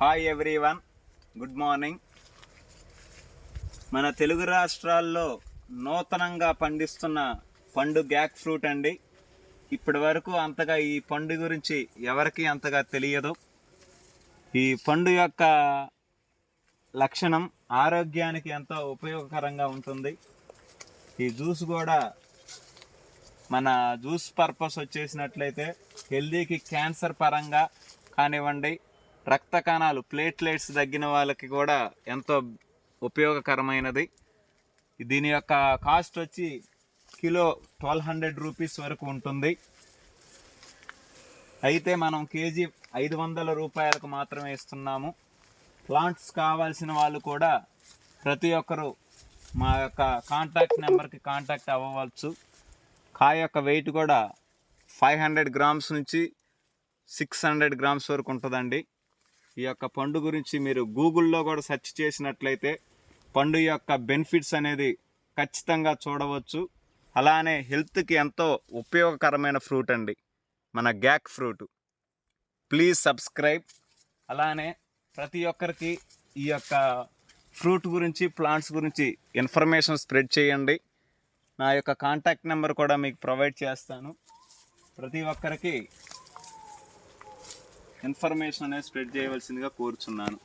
Hi everyone good morning మన తెలుగు రాష్ట్రాల్లో నూతనంగా పండిస్తున్న పండు గ్యాక్ ఫ్రూట్ అండి. ఇప్పటి వరకు అంతగా ఈ పండు గురించి ఎవరికి అంతగా తెలియదు. ఈ పండు యొక్క లక్షణం ఆరోగ్యానికి ఎంతో ఉపయోగకరంగా ఉంటుంది. ఈ జ్యూస్ కూడా మన జ్యూస్ పర్పస్ వచ్చేసినట్లయితే హెల్దీకి క్యాన్సర్ పరంగా కానివ్వండి రక్త కణాలు ప్లేట్లెట్స్ తగ్గిన వాళ్ళకి కూడా ఎంతో ఉపయోగకరమైనది. దీని యొక్క కాస్ట్ వచ్చి కిలో ట్వెల్వ్ హండ్రెడ్ రూపీస్ వరకు ఉంటుంది. అయితే మనం కేజీ ఐదు వందల రూపాయలకు మాత్రమే ఇస్తున్నాము. ప్లాంట్స్ కావాల్సిన వాళ్ళు కూడా ప్రతి ఒక్కరూ మా యొక్క కాంటాక్ట్ నెంబర్కి కాంటాక్ట్ అవ్వవచ్చు కాయ యొక్క వెయిట్ కూడా ఫైవ్ హండ్రెడ్ గ్రామ్స్ నుంచి సిక్స్ హండ్రెడ్ గ్రామ్స్ వరకు ఉంటుందండి. ఈ యొక్క పండు గురించి మీరు గూగుల్లో కూడా సెర్చ్ చేసినట్లయితే పండు యొక్క బెనిఫిట్స్ అనేది ఖచ్చితంగా చూడవచ్చు. అలానే హెల్త్కి ఎంతో ఉపయోగకరమైన ఫ్రూట్ అండి. మన గ్యాక్ ఫ్రూట్. Please subscribe. అలానే ప్రతి ఒక్కరికి ఈ యొక్క ఫ్రూట్ గురించి ప్లాంట్స్ గురించి ఇన్ఫర్మేషన్ స్ప్రెడ్ చేయండి. నా యొక్క కాంటాక్ట్ నెంబర్ కూడా మీకు ప్రొవైడ్ చేస్తాను. ప్రతి ఒక్కరికి ఇన్ఫర్మేషన్ అనేది స్ప్రెడ్ చేయవలసిందిగా కోరుచున్నాను.